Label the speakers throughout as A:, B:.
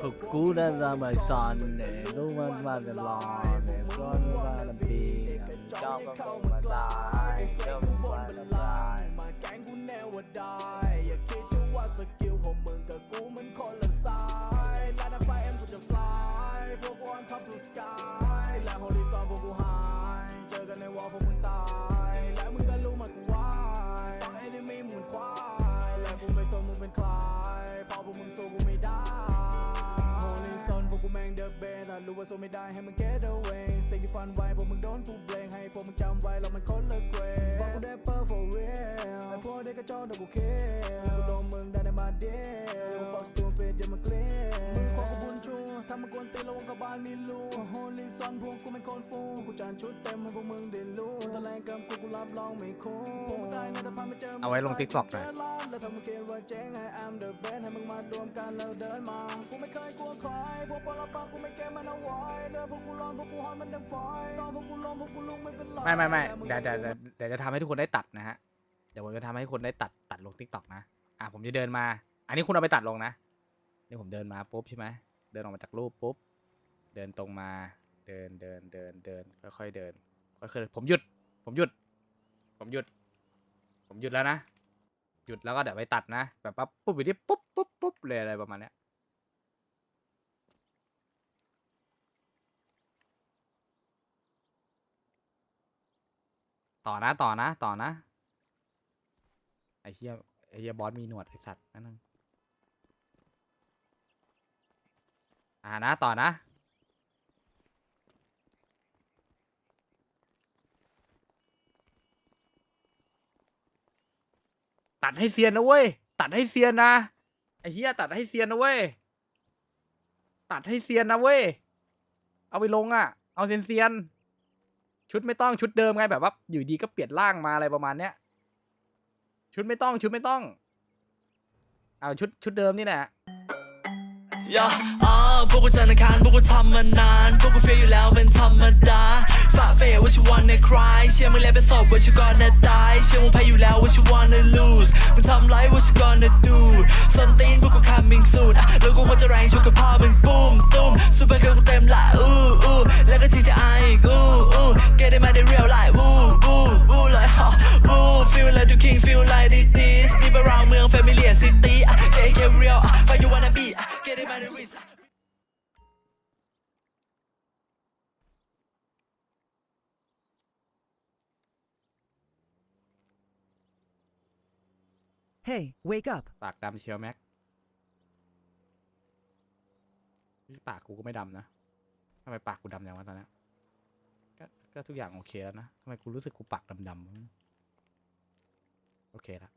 A: พวกกูได้รามาซอนเนี่ยรู้มันมาตลอดเนี่ยก็รู้ว่าลำพีเจ้าก็คงมาตายเจ้าเป็นวันลาย
B: มาแกงกูแนวว่าได้ อย่าคิดว่าสกิลของมึงกับกูมันคนละสายและน้ำไฟเอ็มกูจะฟลายพวกกู on top to sky และโฮลิซอนพวกกูหายเจอกันในวอลพวกมึงตาย และมึงก็รู้มันกูวายฟังเอนิมีมึงควายและกูไม่สนมึงเป็นใครเพราพวกมึงสู้กู รู้ว่าสู้ไม่ได้ให้มึง get away สิ่งที่ฟันไว้พวกมึงโดนกูเบลงให้พวกมึงจำไว้แล้วมันคนละเกรดบอกกูได้เปอร์ for real ไอ้พวกเด็กกระจอกเดี๋ยวกูเคกูโดนมึงได้ในมาเดียว fuck stupid อย่ามาเกลียดมึงขอกูบุญชูถ้ามึงกวนตีนระวังกับบ้านมีลูก Holy Son พวกกูเป็นคนฟูกูจานชุดเต็มให้พวกมึงได้รู้ตะแลงกับกูกูรับรองไม่คุ้มพวกมึงตายในแต่พามาเจอมึง
A: เอาไว้ลง TikTok หน่อย
B: แล้วถ้ามึงคิดว่าเจ๊ง I am the best ให้มึงมารวมกันแล้วเดินมา พวกปลปังกูไม่เกมมันเอาไว้เรือพวกกูร้อนพวกกูฮอนมันดังไฟตอนพวกกูล้มพวกกูลุกไม่เป็นไร
A: ไม่ไม่ไม่
B: แต่ง
A: เดี๋ยวเดี๋ยวเดี๋ยวเดี๋ยวจะทำให้ทุกคนได้ตัดนะฮะ เดี๋ยวผมจะทำให้คนได้ตัดตัดลงทิกตอกนะ อะผมจะเดินมา อันนี้คุณเอาไปตัดลงนะ นี่ผมเดินมาปุ๊บใช่ไหม เดินออกมาจากรูปปุ๊บ เดินตรงมา เดินเดินเดินเดินค่อยๆเดินค่อยๆผมหยุด ผมหยุด ผมหยุด ผมหยุดแล้วนะ หยุดแล้วก็เดี๋ยวไปตัดนะ แบบปั๊บปุ๊บอยู่ที่ปุ๊บปุ๊บปุ๊บเลยอะไรประมาณเนี้ย ต่อนะต่อนะต่อนะ ไอ้เหี้ยไอ้เหี้ยบอสมีหนวดไอสัตว์นั่นนอ่านะต่อนะตัดให้เซียนนะเว้ย ตัดให้เซียนนะไอ้เหี้ยตัดให้เซียนนะเว้ย ตัดให้เซียนนะเว้ย เอาไปลงอะ เอาเซียนเซียน ชุดไม่ต้องชุดเดิมไงแบบว่า อยู่ดีก็เปลี่ยนร่างมาอะไรประมาณเนี้ย ชุดไม่ต้องชุดไม่ต้อง เอาชุดชุดเดิมนี่แหละ
C: Yeah, uh, พวกกูจันทร์อังคารพวกกูทำมานาน พวกกูเฟีย cry เชื่อมึงแล้วเป็นศพ what you gonna die เชื่อมึงแพ้อยู่แล้ว what you wanna lose มึงทำไร what you gonna do ส้นตีนพวกกู coming soon อะแล้วกูควรจะแรงชกกับพ่อมึงปุ้มตุ้มซูเปอร์เกิร์ลกูเต็มละอู้อู้แล้วก็ GTI อีกอู้อู้ get it มาได้ real life วู้วู้วู้เลยฮะวู้ feel like the king feel like this this deep around เมือง familiar city อะ JK real อะ fight you wanna be อะ get it มาได้ rich อะ
D: Hey, wake up.
A: ปากดำเชียวแม็กปากกูก็ไม่ดำนะทำไมปากกูดำอย่างวะตอนนี้ก็ก็ทุกอย่างโอเคแล้วนะทำไมกูรู้สึกกูปากดำๆวะโอเคละ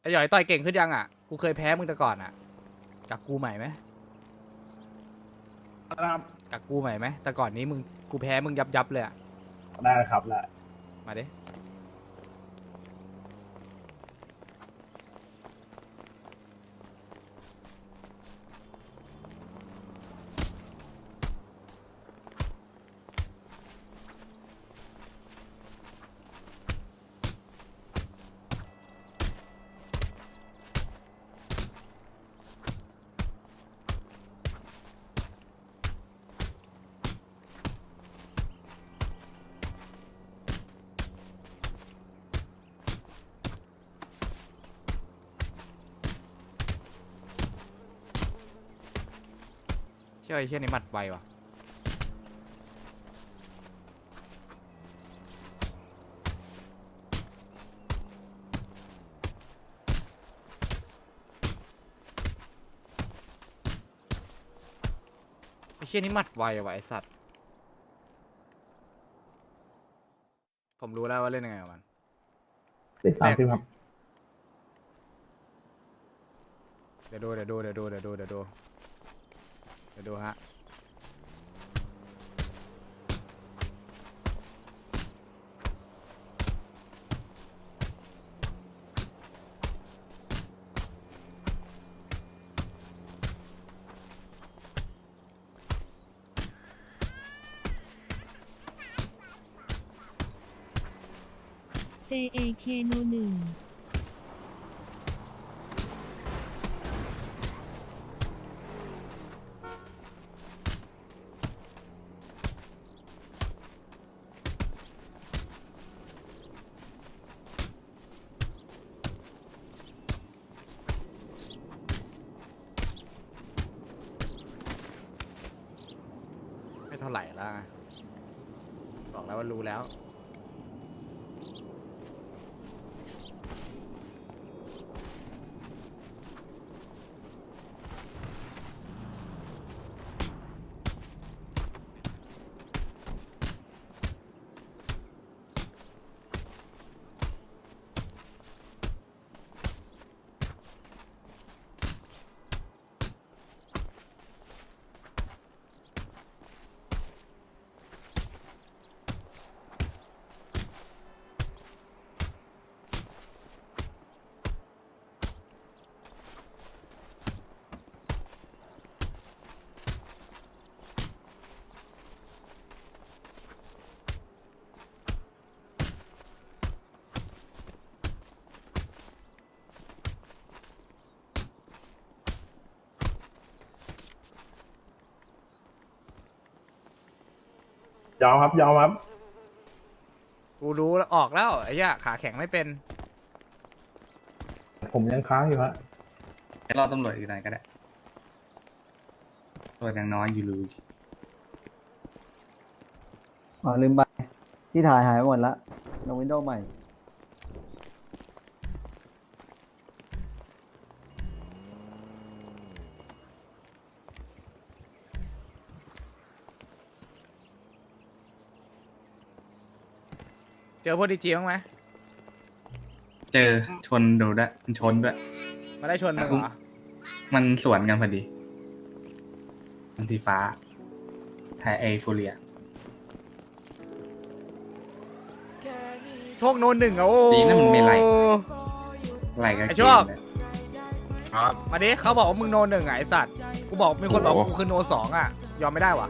A: ไอ้หยอยต่อยเก่งขึ้นยังอะ กูเคยแพ้มึงแต่ก่อนอะกับกูใหม่ไหม
E: ครับ
A: กับกูใหม่ไหมแต่ก่อนนี้มึงกูแพ้มึงยับยับๆเลยอะ
E: ได้ครับแหละ
A: มาดิ เชื่อไอ้เชี่ยนี่หมัดไวว่ะไอ้เชี่ยนี่หมัดไวว่ะไอสัตว์ ผมรู้แล้วว่าเล่นยังไงกับมัน
E: เลขสามสิบครับ
A: เดี๋ยวดูเดี๋ยวดูเดี๋ยวดูเดี๋ยวดูเดี๋ยวดู ไปดูฮะ
D: เอแคโนหนึ่ง
F: บอกแล้วว่ารู้แล้ว
G: ยอมครับยอมครับ
F: กูรู้แล้วออกแล้วไอ้เหี้ยขาแข็งไม่เป็น
G: ผมยังค้างอยู่ฮะ
H: รอตำรวจอีกหน่อยก็ได้ตำรวจยังน้อยอยู่เลย
I: อ๋อลืมไปที่ถ่ายหายไปหมดละลงวินโดว์ใหม่
F: เจอพวกดีจีบ้างไหม
H: เจอชนดูด้วยมันชนด้วย
F: มาได้ชนมึงเหรอ
H: มันสวนกันพอดี มันสีฟ้าไทยไอฟูเรีย
F: โชคโนนหนึ่งอะโอ้
H: ดีนะมึงไม่ไล่ไหลกัน
F: ไอ้
H: เก
F: ชอบ
H: มเลย
F: มาดิเขาบอกว่ามึงโนนหนึ่งอะไอ้สัตว์ กูบอกมีคนบอกว่ากูคือโนสองอะยอมไม่ได้วะ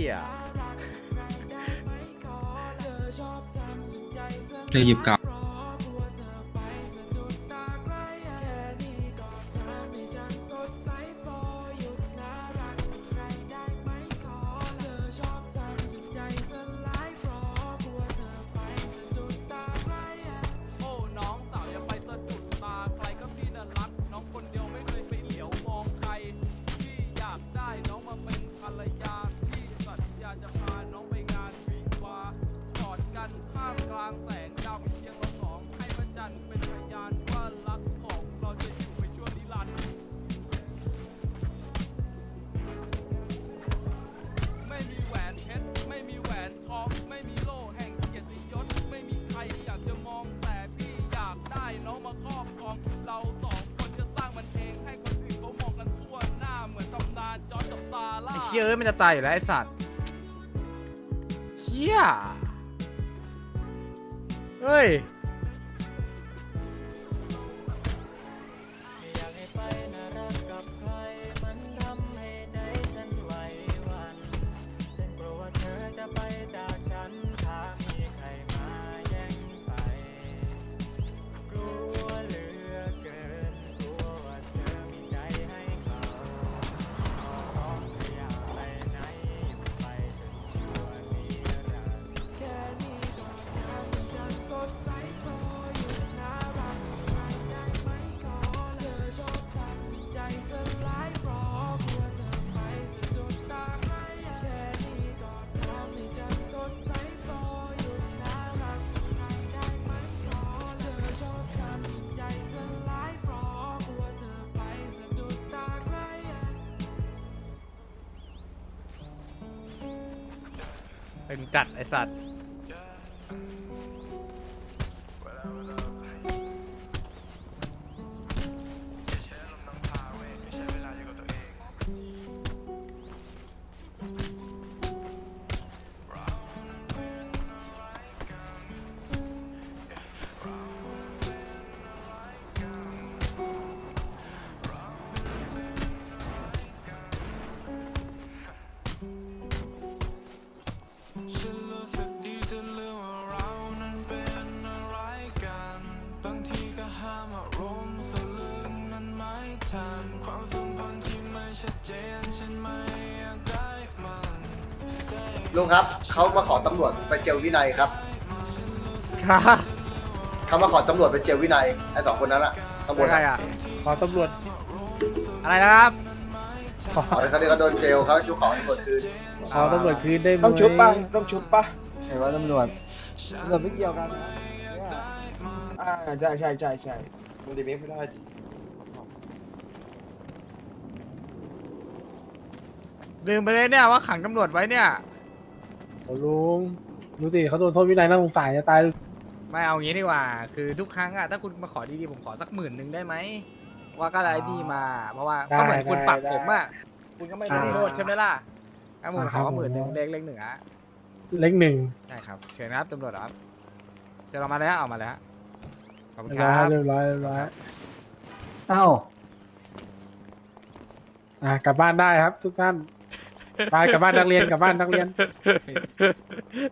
F: เฮีย
H: จะหยิบกลับ
A: เฮี
F: ยเอ้ยมันจะตายอยู่แล้วไอสัตว์เฮียเฮ้ย
J: เป็นจัด
A: ไอสัตว์
D: ไม่ทันความสัมพันธ์ที่ไม่ชัดเจนฉันไม่อยากได้มัน Say
K: ลุงครับ เขามาขอตำรวจไปเจลวินัยครับ
A: ค่ะ
K: เขามาขอตำรวจไปเจลวินัยไอ้สองคนนั้นอะตำรวจ
A: ใครอะ
E: ขอตำรวจ
A: อะไรนะครับ
E: ขอ
K: เขาเขาเขาโดนเจลเขาจุกขอตำรวจคืน
E: ขอตำรวจคืนได้ไหม
L: ต้องชุบป่ะต้องชุบป่ะ
I: เห็นว่าตำรวจตำรวจไม่เกี่ยวกันนะเนี่ย
L: อ่าใช่ใช่ใช่ใช่มันดีเมคไม่ได้
A: ลืมไปเลยเนี่ยว่าขังตำรวจไว้เนี่ย
E: โอ้ลุงดูสิเขาโดนโทษวินัยน่าสงสารจะตาย
A: ไม่เอางี้ดีกว่า คือทุกครั้งอะถ้าคุณมาขอดีๆผมขอสักหมื่นหนึ่งได้ไหมว่าก็อะไรดีมา เพราะว่าก็เหมือนคุณปักผมอะคุณก็ไม่ลงโทษใช่ไหมล่ะถ้าผมขอหมื่นหนึ่งเลขเลขหนึ่งอะ
E: เล็กหนึ่ง
A: ได้ครับเชิญนะครับตำรวจครับเดี๋ยวเรามาแล้วเอามาแล้วขอบคุณ
E: เรียบ
A: ค
E: ร้อย
A: รับ
E: เรียบร้อยเรียบร้อย
I: เอ้า
E: อะกลับบ้านได้ครับทุกท่าน ไปกลับบ้านนักเรียนกลับบ้านนักเรียน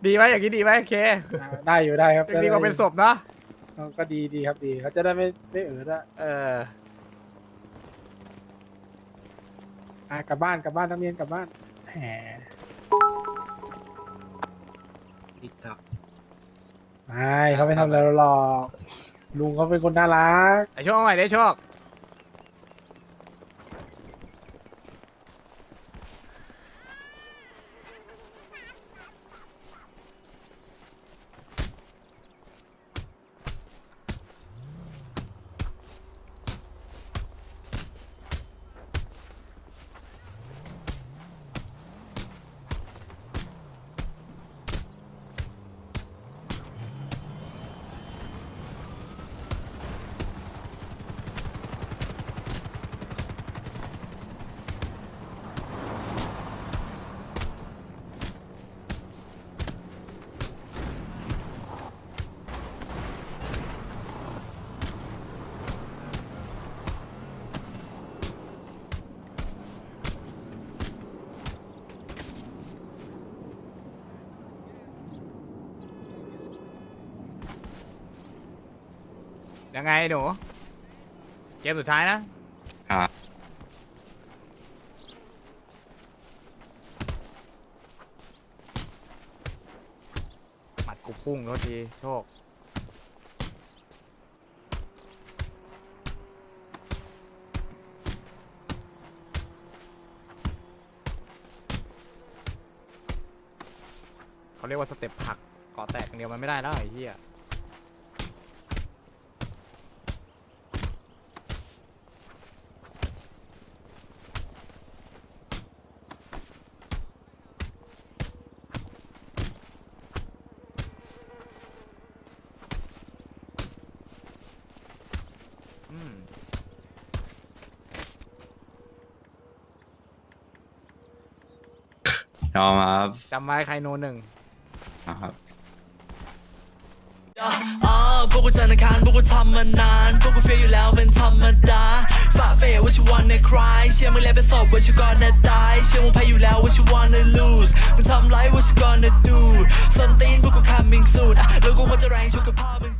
A: ดีไหมอย่างนี้ดีไหมโอเค
E: อะได้อยู่ได้ครับ
A: ดีกว่าเป็นศพเนาะ
E: ก็ดีดีครับดีเขาจะได้ไม่ไม่เออละ
A: เออ
E: อะกลับบ้านกลับบ้านนักเรียนกลับบ้านแหมไม่เขาไม่ทำอะไรเราหรอกลุงเขาเป็นคนน่ารัก
A: ไอโชคเอาใหม่ได้โชค ยังไงหนูเกมสุดท้ายนะ
H: ครับ
A: หมัดกูพุ่งโทษทีโชค เขาเรียกว่าสเต็ปผักเกาะแตกอย่างเดียวมันไม่ได้แล้วไอ้เหี้ย อืม
H: ยอมครับ
A: จำไว้ใครโนหนึ่ง
H: ครับ
C: อ่าพวกกูจันทร์อังคารพวกกูทำมานาน พวกกูเฟียอยู่แล้วเป็นธรรมดาฝ่าเฟยว่าชิวันในคลายเชื่อมึงแล้วเป็นศพว่าชิวก่อนนะตาย เชื่อมึงแพ้อยู่แล้วว่าชิวันใน lose มึงทำไรว่าชิ gonna do ส้นตีนพวกกู coming soon อะแล้วกูควรจะแรงชุกกับพ่อมึง